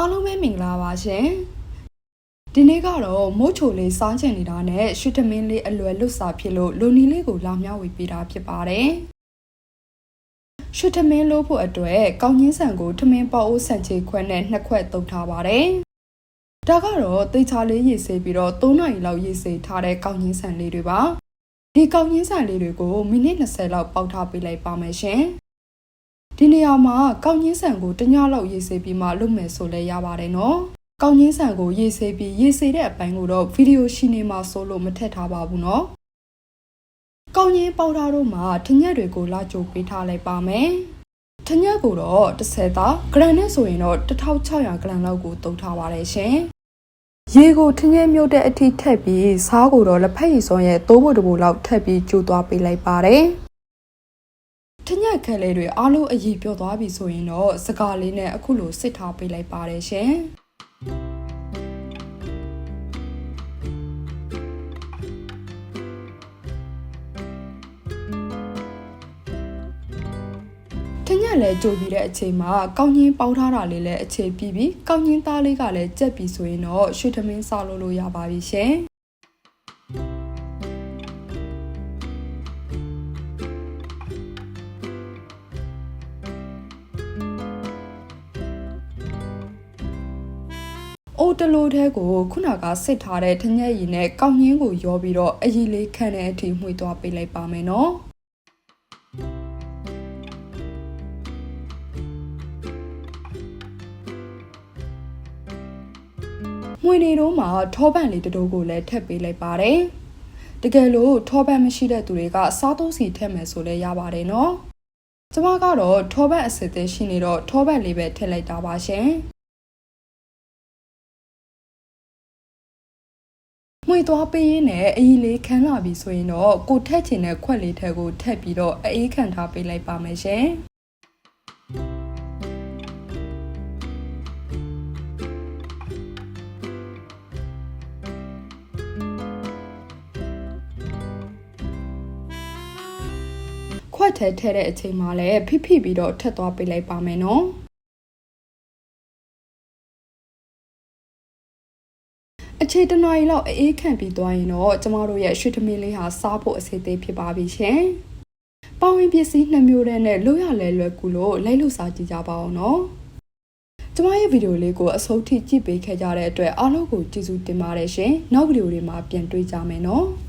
အားလုံးပဲမင်္ဂလာပါရှင်ဒီနေ့ကတော့မိုးချိုလေးစားချင်နေတာနဲ့ရွှေသမင်းလေးအလွယ်လွတ်စာဖြစ်လို့လူနီလေးကိုလာမျှဝေပေးတာဖြစ်ပါတယ်ရွှေသမင်းလို့ဖို့အတွက်ကောင်းချင်းဆန်ကိုထမင်းပေါ့အိုးဆန်ချေခွက်နဲ့နှစ်ခွက်တုပ်ထားပါတယ်ဒါကတော့တေချာလေးရေစေးပြီးတော့3နာရီလောက်ရေစေးထားတဲ့ကောင်းချင်းဆန်လေးတွေပါဒီကောင်းချင်းဆန်လေးတွေကိုမိနစ်20လောက်ပေါက်ထားပေးလိုက်ပါမယ်ရှင် ဒီနေရာမှာကောင်းချင်းဆန်ကိုတညလောက်ရေစေးပြီးမှလုပ်မယ်ဆိုလဲရပါတယ်နော်ကောင်းချင်းဆန်ကိုရေစေးပြီးရေစေးတဲ့အပိုင်းကိုတော့ဗီဒီယိုရှိနေမှာဆိုလို့မထည့်ထားပါဘူးနော်ကောင်းချင်းပေါက်ထားတော့မှထညက်တွေကိုလာကြိုပေးထားလိုက်ပါမယ်ထညက်ကိုတော့30သားဂရမ်နဲ့ဆိုရင်တော့1600ဂရမ်လောက်ကိုတုံထားပါတယ်ရှင်ရေကိုထင်းငယ်မြုပ်တဲ့အထိထည့်ပြီးစားကိုတော့လက်ဖက်ရည်စွန်းရဲ့သိုးဘို့တဘို့လောက်ထည့်ပြီးကျိုးသွားပေးလိုက်ပါတယ်။ ထညက်ခဲလေးတွေအားလုံးအည်ပြောသွားပြီဆိုရင်တော့စကားလေးနဲ့အခုလိုစစ်ထားပေးလိုက်ပါတယ်ရှင်။ထညက်လည်းကြိုပြီးတဲ့အချိန်မှာကောင်းကြီးပေါင်းထားတာလေးလည်းအခြေပြီးပြီးကောင်းကြီးသားလေးကလည်းကြက်ပြီးဆိုရင်တော့ရွှေသမင်းစားလို့လို့ရပါပြီရှင်။ အိုတလိုတဲ့ကိုခုနကစစ်ထားတဲ့ထညက်ရည်နဲ့ကောင်းကြီးကိုရောပြီးတော့အည်လေးခန့်တဲ့အထိမှွေသွားပေးလိုက်ပါမယ်နော်။မှွေနေတော့မှထောပန့်လေးတတိုးကိုလည်းထည့်ပေးလိုက်ပါတယ်။တကယ်လို့ထောပန့်မရှိတဲ့သူတွေကစားသုံးစီထည့်မယ်ဆိုလည်းရပါတယ်နော်။ကျမကတော့ထောပန့်အစစ်အသေးရှိနေတော့ထောပန့်လေးပဲထည့်လိုက်တာပါရှင်။ မှွေသွားပေးရင်းနဲ့အီလေးခန်းလာပြီဆိုရင်တော့ကိုထက်ချင်တဲ့ခွက်လေးထက်ကိုထက်ပြီးတော့အေးခံထားပေးလိုက်ပါမယ်ရှင်။ခွက်ထဲထဲတဲ့အချိန်မှာလည်းဖိဖိပြီးတော့ထက်သွားပေးလိုက်ပါမယ်နော် အခြေတနားရီလောက်အေးခန့်ပြီးသွားရင်တော့ကျမတို့ရဲ့ရွှေသမီးလေးဟာစားဖို့အစီအသေးဖြစ်ပါပြီရှင်။ပေါဝင်ပစ္စည်းနှစ်မျိုးတည်းနဲ့လို့ရလဲလွယ်ကူလို့လိုက်လို့စားကြည့်ကြပါအောင်နော်။ကျမရဲ့ဗီဒီယိုလေးကိုအဆုံးထိကြည့်ပေးခဲ့ကြတဲ့အတွက်အားလုံးကိုကျေးဇူးတင်ပါတယ်ရှင်။နောက်ဗီဒီယိုတွေမှာပြန်တွေ့ကြမယ်နော်။